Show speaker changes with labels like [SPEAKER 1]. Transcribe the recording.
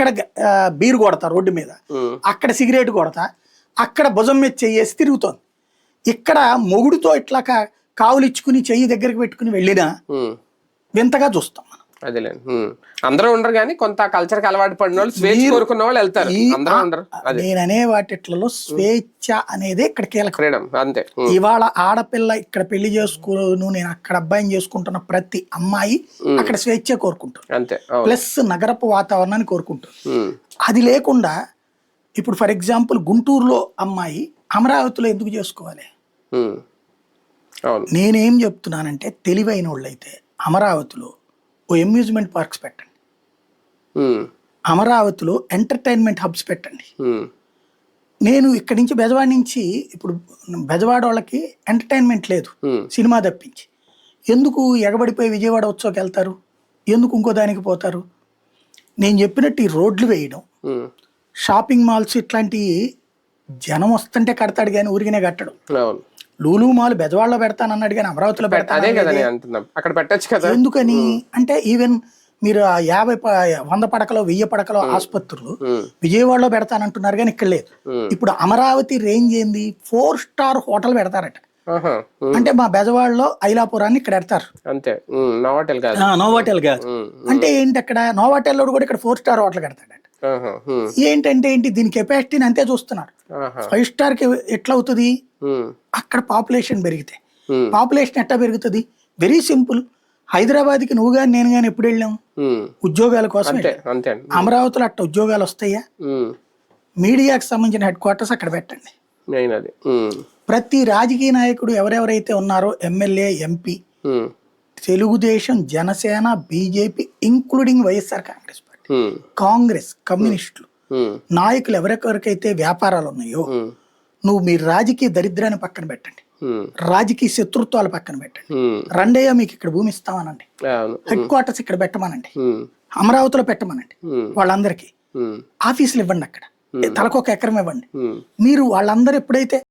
[SPEAKER 1] అక్కడ బీరు కొడతా రోడ్డు మీద. అక్కడ సిగరెట్ కొడతా అక్కడ భుజం మీద చెయ్యేసి తిరుగుతోంది. ఇక్కడ మొగుడుతో ఇట్లా కా- కావులు ఇచ్చుకుని చెయ్యి దగ్గరికి పెట్టుకుని వెళ్ళినా వింతగా చూస్తాం
[SPEAKER 2] అదేలేండి. అందరూ ఉండరు కానీ కొంత కల్చర్కి అలవాటు పడిన వాళ్ళు స్వేచ్ఛ కోరుకున్న వాళ్ళు వెళ్తారు. అందరూ ఉండరు.
[SPEAKER 1] నేను అనే వాటిట్లలో స్వేచ్ఛ అనేది ఇక్కడ కీలకం.
[SPEAKER 2] ఫ్రీడమ్ అంతే.
[SPEAKER 1] ఇవాళ ఆడపిల్ల ఇక్కడ పెళ్ళి చేసుకోను నేను అక్కడ అబ్బాయిని చేసుకుంటున్న ప్రతి అమ్మాయి అక్కడ స్వేచ్ఛ కోరుకుంటుంది.
[SPEAKER 2] అంతే.
[SPEAKER 1] ప్లస్ నగరపు వాతావరణాన్ని కోరుకుంటుంది.
[SPEAKER 2] ఉమ్,
[SPEAKER 1] అది లేకుండా ఇప్పుడు ఫర్ ఎగ్జాంపుల్ గుంటూరులో అమ్మాయి అమరావతిలో ఎందుకు చేసుకోవాలి? నేనేం చెప్తున్నానంటే తెలివైన వాళ్ళైతే అమరావతిలో ఓ అమ్యూజ్మెంట్ పార్క్స్ పెట్టండి. అమరావతిలో ఎంటర్టైన్మెంట్ హబ్స్ పెట్టండి. నేను ఇక్కడి నుంచి బెజవాడ నుంచి ఇప్పుడు బెజవాడ వాళ్ళకి ఎంటర్టైన్మెంట్ లేదు. సినిమా తప్పించి. ఎందుకు ఎగబడిపోయి విజయవాడ ఉత్సవకి వెళ్తారు? ఎందుకు ఇంకో దానికి పోతారు? నేను చెప్పినట్టు ఈ రోడ్లు వేయడం. షాపింగ్ మాల్స్ ఇట్లాంటి జనం వస్తుంటే కడతాడు కానీ ఊరికనే కట్టడు. లూలు మాల్ బెజవాడలో పెడతానన్నాడు కానీ అమరావతిలో
[SPEAKER 2] అదే కదా
[SPEAKER 1] పెడతాను
[SPEAKER 2] నేను అంటున్నా. అక్కడ పెట్టొచ్చు కదా?
[SPEAKER 1] ఎందుకని? అంటే ఈవెన్ మీరు ఆ యాభై ప- వంద పడకలో వెయ్యి పడకలో ఆసుపత్రులు విజయవాడలో పెడతానంటున్నారు కానీ ఇక్కడ లేదు. ఇప్పుడు అమరావతి రేంజ్ ఏంది? ఫోర్ స్టార్ హోటల్ పెడతారట.
[SPEAKER 2] ఆహా, ఉమ్,
[SPEAKER 1] అంటే మా బెజవాడలో ఐలాపురాన్ని ఇక్కడ పెడతారు.
[SPEAKER 2] అంతే. ఉమ్, కాదు.
[SPEAKER 1] ఆ, నోవాటెల్ కాదు. అంటే ఏంటి అక్కడ? నోవాటెల్ కూడా ఇక్కడ ఫోర్ స్టార్ హోటల్
[SPEAKER 2] ఉమ్,
[SPEAKER 1] ఏంటంటే ఏంటి దీని కెపాసిటీని అంతే చూస్తున్నారు. ఫైవ్ స్టార్కి ఎట్లా అవుతుంది అక్కడ పాపులేషన్ పెరిగితే. పాపులేషన్ ఎట్లా పెరుగుతుంది? వెరీ సింపుల్ హైదరాబాద్కి నువ్వు కానీ నేను కానీ ఎప్పుడు వెళ్ళాం? ఉద్యోగాల కోసం అమరావతిలో అట్ట ఉద్యోగాలు వస్తాయా? మీడియాకి సంబంధించిన హెడ్ క్వార్టర్స్ అక్కడ పెట్టండి. ప్రతి రాజకీయ నాయకుడు ఎవరెవరైతే ఉన్నారో MLA MP Telugu Desam Janasena BJP including YSR Congress Congress కమ్యూనిస్టులు. నాయకులు ఎవరెవరికైతే వ్యాపారాలు ఉన్నాయో నువ్వు మీ రాజకీయ దరిద్రాన్ని పక్కన పెట్టండి. రాజకీయ శత్రుత్వాలు పక్కన పెట్టండి. రండయ్య మీకు ఇక్కడ భూమి ఇస్తామనండి. హెడ్ క్వార్టర్స్ ఇక్కడ పెట్టమనండి. అమరావతిలో పెట్టమనండి. వాళ్ళందరికీ. ఆఫీసులు ఇవ్వండి అక్కడ. తలకు ఒక ఎకరం ఇవ్వండి. మీరు వాళ్ళందరూ ఎప్పుడైతే